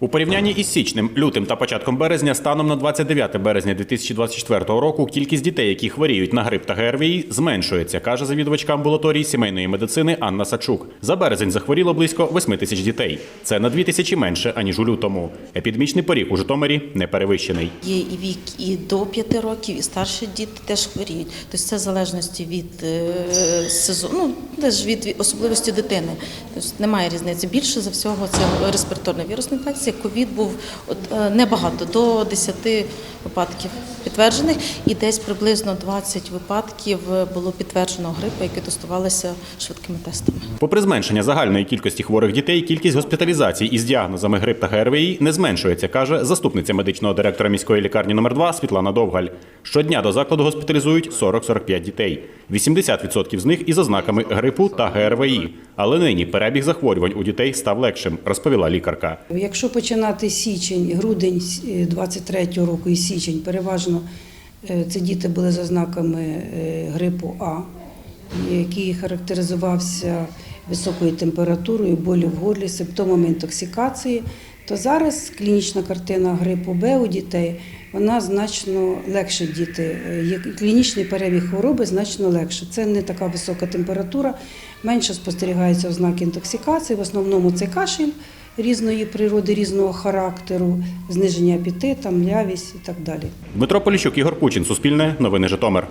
У порівнянні із січнем, лютим та початком березня, станом на 29 березня 2024 року, кількість дітей, які хворіють на грип та ГРВІ, зменшується, каже завідувачка амбулаторії сімейної медицини Анна Сачук. За березень захворіло близько 8 тисяч дітей. Це на 2 тисячі менше аніж у лютому. Епідемічний поріг у Житомирі не перевищений. Є і вік і до 5 років, і старші діти теж хворіють. Тобто це в залежності від е, сезону, ну, теж від особливості дитини. Тобто немає різниці. Більше за всього це респіраторна вірусна інфекція. Ковід був е, небагато, до 10 випадків підтверджених, і десь приблизно 20 випадків було підтверджено грипу, які тестувалися швидкими тестами. Попри зменшення загальної кількості хворих дітей, кількість госпіталізацій із діагнозами грип та ГРВІ не зменшується, каже заступниця медичного директора міської лікарні номер 2 Світлана Довгаль. Щодня до закладу госпіталізують 40-45 дітей. 80% з них із ознаками грипу та ГРВІ. Але нині перебіг захворювань у дітей став легшим, розповіла лікарка. Якщо починати січень, грудень 23-го року і січень, переважно е, це діти були з ознаками е, грипу А, який характеризувався високою температурою, болю в горлі, симптомами інтоксикації, то зараз клінічна картина грипу Б у дітей вона значно легше діти. е, Клінічний перебіг хвороби значно легше. Це не така висока температура, менше спостерігаються ознаки інтоксикації. В основному це кашель різної природи, різного характеру, зниження апетита, млявість і так далі. Дмитро Поліщук, Ігор Кучин, Суспільне, Новини Житомир.